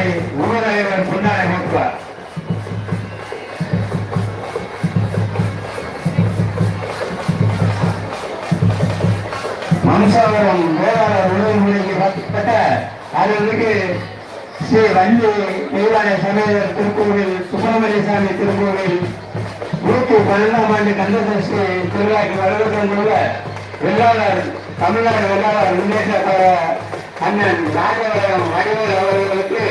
விழாவை ஊரகர் கொண்டாட நோக்குவார் மம்சாவரம் வேளாளர் உணவு முறைக்கு பட்ட அருள்மிகு ஸ்ரீ வள்ளி தெய்வான சமேதர் திருக்கோவில் சுப்பிரமணிய சாமி திருக்கோவில் நூற்றி பன்னெண்டாம் ஆண்டு கந்தசஷ்டி திருவிழாக்கு வருவதன் மூலம் வெள்ளாளர் தமிழ்நாடு வெள்ளாளர் முன்னேற்ற அண்ணன் ராஜவரம் வடிவேல் அவர்களுக்கு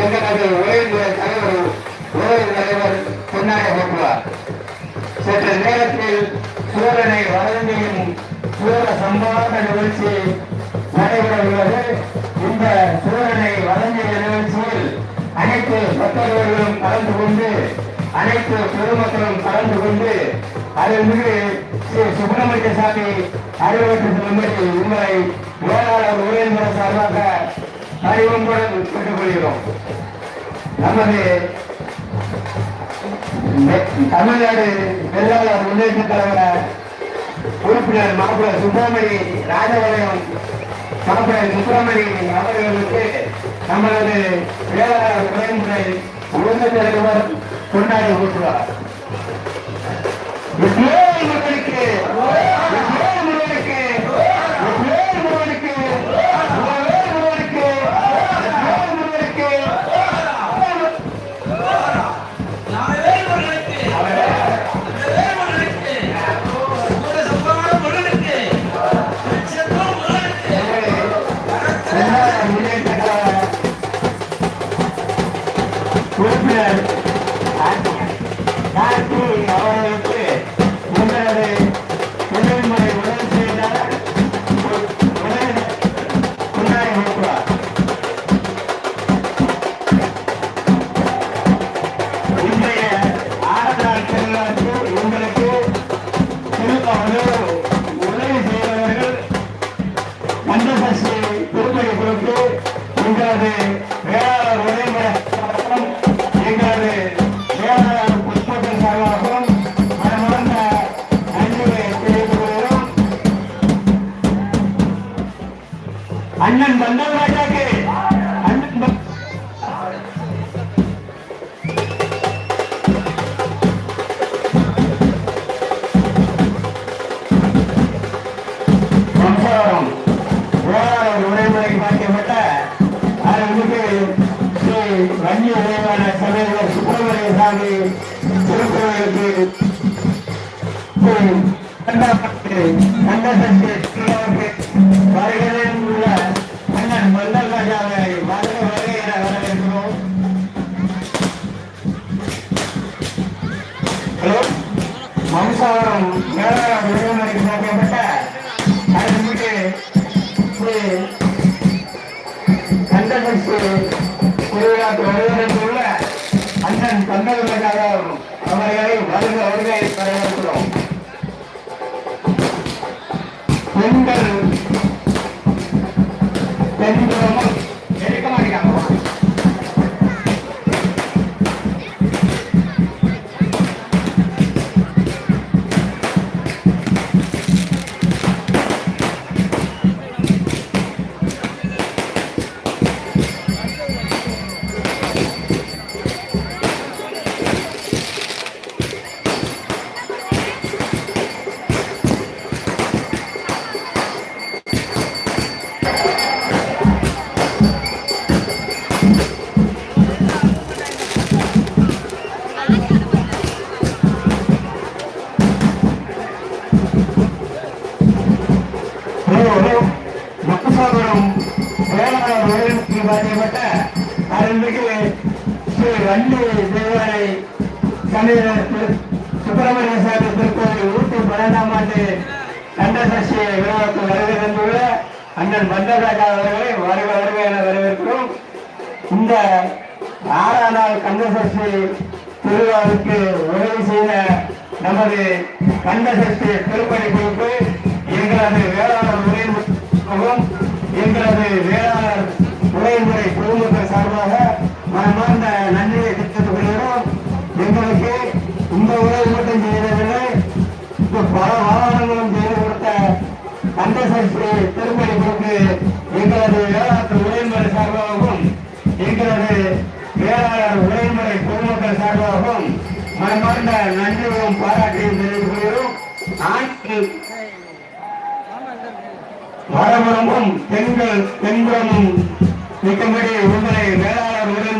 எங்களது உயர்ந்த தலைவர் உயர் தலைவர் பொன்னாக போக்குவார் சற்று நேரத்தில் சூரனை வழங்கியும் சூர சம்பாத நிகழ்ச்சி நடைபெற உள்ளது இந்த சூரனை வழங்கிய நிகழ்ச்சியில் அனைத்து பக்தர்களும் கலந்து கொண்டு அனைத்து பொதுமக்களும் கலந்து கொண்டு அருள்மிகு ஸ்ரீ சுப்பிரமணிய சாமி அறிவுறுத்தி உங்களை வேளாளர் சார்பாக அறிவுறுடன் கேட்டுக்கொள்கிறோம் நமது தமிழ்நாடு வெள்ளாளர் முன்னேற்ற கழக உறுப்பினர் மாப்பிள்ள சுப்பிரமணி ராஜவலயம் மாப்பிள்ள சுப்பிரமணி அவர்களுக்கு நமது வேளாளர் உரைமுறை உயர்ந்த தலைவர் கொண்டாடி ஊற்றுவார் மக்களுக்கு அண்ணன் பந்தல் ராஜாக்கு அண்ணன் பந்தல் வம்சாவரம் உரைமுறைக்கு மாற்றப்பட்ட அருள்மிகு ஸ்ரீ உரைவான சுப்பிரமணிய சாமி திருக்கோவிலுக்கு வருகிறேன் உள்ள ஹலோ வம்சாவரம் வேளாளர் உரைமுறைக்கு மாற்றப்பட்ட ஸ்ரீ கண்டபட்சி திருவிழாக்கு வருவதற்குள்ள அண்ணன் கந்தகமக்காக அவர்களை வருக வருகை வரவேற்கிறோம் பெண்கள் பெண்களும் அருள்மிகு ஸ்ரீ வள்ளி தேவாலய சமீர சுப்பிரமணிய சாமி திருக்கோவில் ஊட்டி பன்னெண்டாம் ஆண்டு கண்டசஷ்டி விழாவுக்கு வருகை தந்துள்ள அண்ணன் பண்டராஜா அவர்களை வருக வருக என வரவேற்கிறோம். இந்த ஆறாம் நாள் கந்தசஷ்டி திருவிழாவுக்கு உதவி செய்த நமது கந்தசஷ்டி திருப்பணி குறிப்பு எங்களது வேளாளர் உரைமுகம் எங்களது வேளாளர் உரைமுறை குழுமத்தின் சார்பாக மனமார்ந்த நன்றியை தெரிவித்துக் எங்களுக்கு இந்த உதவி மட்டும் செய்யவில்லை இந்த பல வாகனங்களும் செய்து கொடுத்த கந்தசஷ்டி திருப்பணி பொறுப்பு எங்களது வேளாண் உரைமுறை சார்பாகவும் எங்களது நமது உரைமுறை பொதுமக்கள் சார்பாகவும் மனமார்ந்த நன்றியும் பாராட்டியும் தெரிவித்துக் கொள்கிறோம். ஆண்டு வடபுறமும் தென்கள் தென்புறமும் நிற்கும்படி உங்களை வேளாளர் உரைமுறை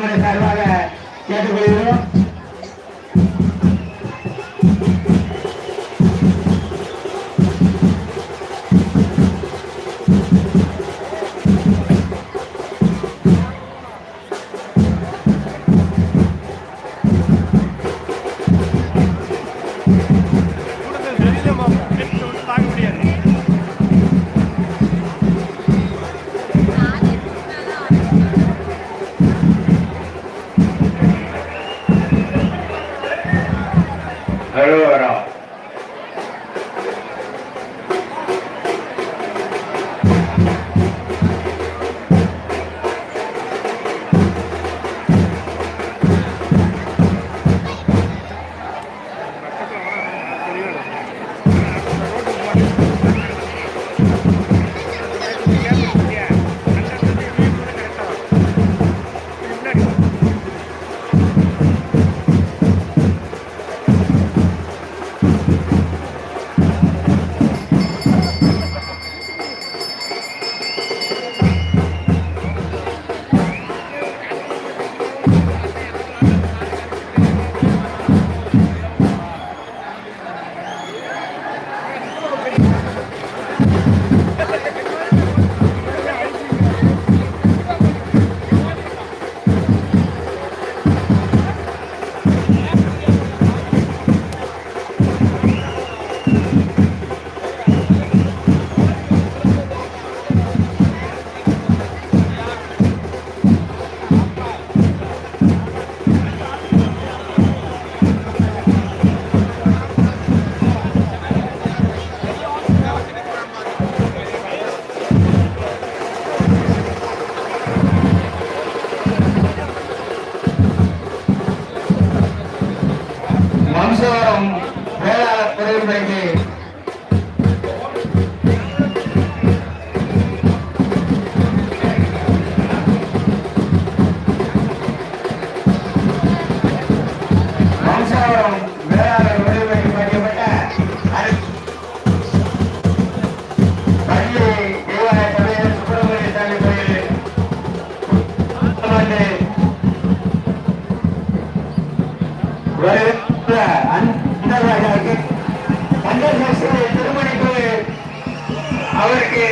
அவருக்கு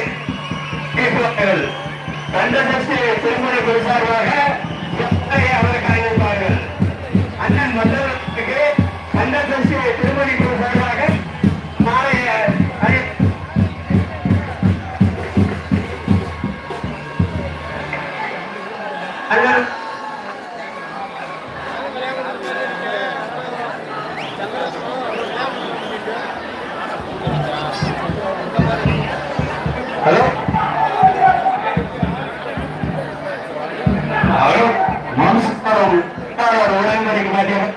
கேட்பார்கள் திருமண குழு சார்பாக எத்தனை அவருக்கு அறிவிப்பார்கள் அண்ணன் மற்றவர்களுக்கு கந்தசஷ்டி திருமணி குழு சார்பாக நாளைய அறி அண்ணன் ஹலோ. ஹலோ. நமஸ்காரம் உடன்படிக்கை மாட்டேன்.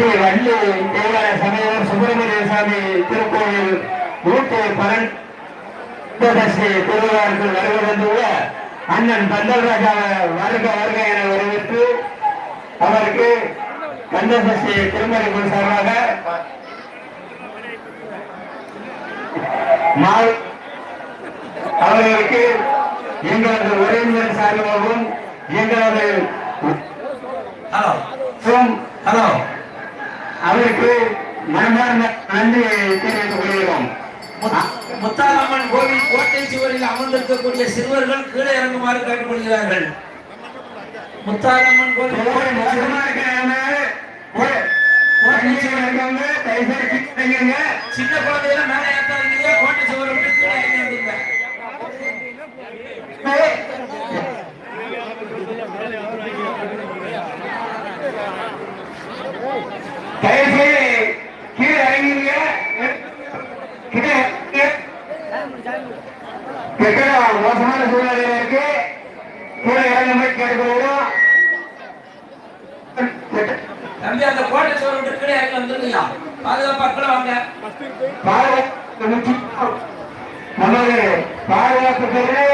ஸ்ரீ வள்ளி தேவாலய சமயம் சுப்பிரமணிய சாமி திருக்கோயில் நூற்றி பன்னெண்டு திருவிழாவுக்கு வருவதென்றுள்ள அண்ணன் பந்தல் ராஜாவை வருக வருக என வரவேற்று அவருக்கு கந்தசஷ்டி திருமணி சார்பாக அவர்களுக்கு எங்களது உறவினர் சார்பாகவும் எங்களது ஹலோ ஹலோ அவருக்கு மனமார்ந்த நன்றியை தெரிவித்துக் கொள்கிறோம். முத்- முத்தாலம்மன் கோவில் கோட்டை சுவரில் அமர்ந்திருக்கக்கூடிய சிறுவர்கள் கீழே இறங்குமாறு கேட்டுக்கொள்கிறார்கள். முத்தாலம்மன் கோவில். சின்ன குழந்தைகளை மேலே ஏத்தாதீங்க கோட்டை சுவரை விட்டு கீழே இறங்கி வந்துருங்க தயவு செய்து கீழே இறங்குங்க. கீழே இறங்குங்க. கட்டிடம் மோசமான சூழ்நிலையில இருக்கு கீழே இறங்கும்படி கேட்டுக்கொள்கிறோம் தம்பி அந்த கோட்டை சுவரை விட்டு கீழே இறங்கி வந்துருங்கய்யா பாதுகாப்பு அக்கறை வாங்க பாதுகாப்பு முக்கியம். நமது பாதுகாப்பு துறை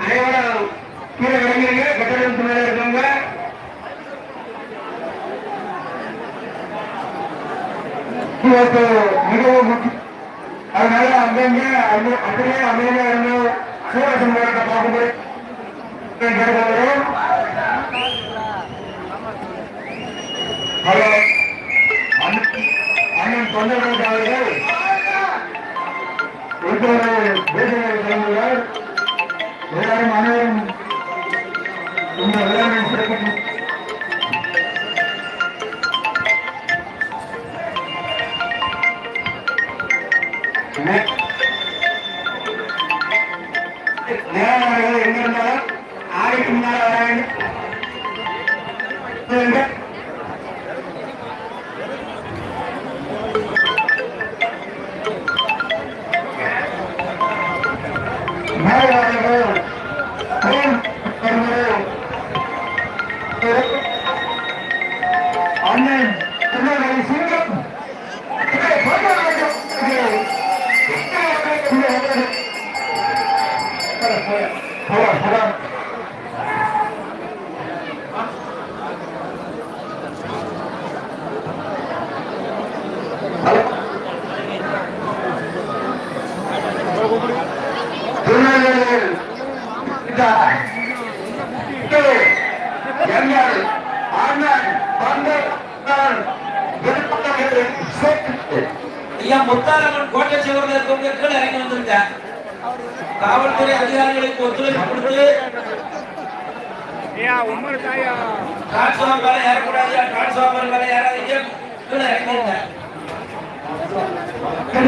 அனைவரும் கீழே இறங்கிருங்க கட்டடத்துக்கு மேல இருக்கவங்க மிகவும் முக்கியம் அதனால அங்கங்க அப்படியே அமைதியா இருந்து சூரசன் போராட்டம் பார்க்கும்போது கேட்கிறோம் ஹலோ. அண்ணன் அண்ணன் தொண்டர்கள் திருநெல்வேலியில் எங்கள் அண்ணன் தந்தை ஐயா முத்தாரம்மன் கோட்டை சிவரில் இருக்கவங்க கீழே இறங்கி வந்திருக்க காவல்துறை அதிகாரிகளுக்கு ஒத்துழைப்பு கொடுத்து டிரான்ஸ்ஃபார்மர் மேல ஏறக்கூடாது டிரான்ஸ்ஃபார்மர் மேல ஏறாதீங்க. கீழே கடுமை இருப்பவர்களுக்காக கீழே இறங்கி கேட்கிறோம்.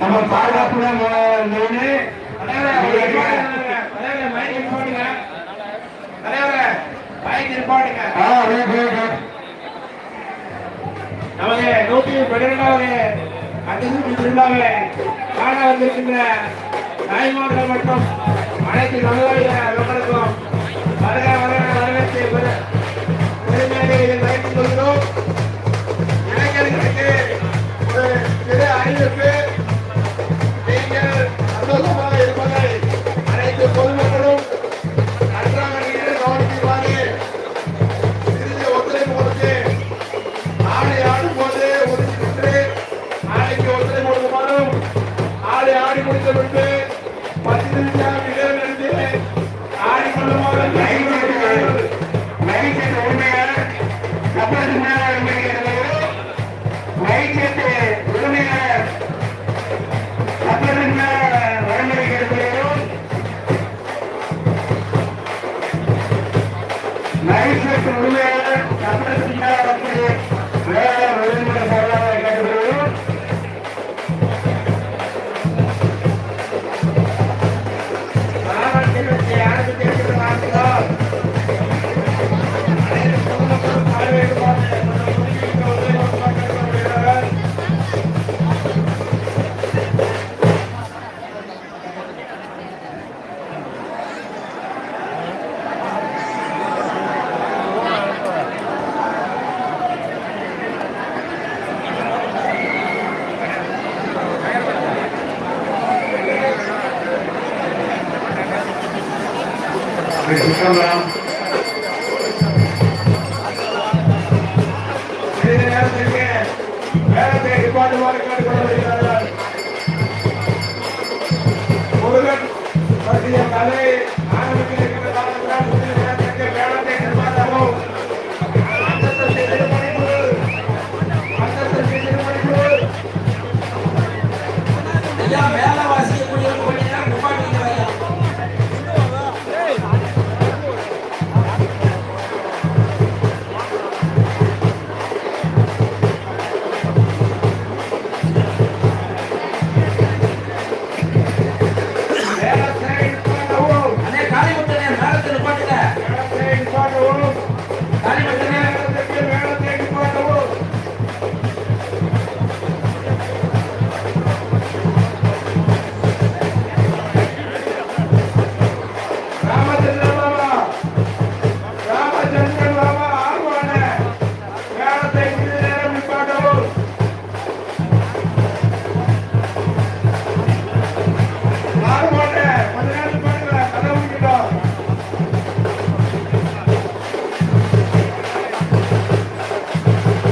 நம்ம பாதுகாப்பு தான் மெயின் நமது நூற்றி பன்னிரெண்டாவது அத்திசுத்தி திருவிழாவை காண வந்திருக்கின்ற தாய்மார்கள் மற்றும் அனைத்து மக்களுக்கும் முருகன் பற்றிய கலை Yeah, man.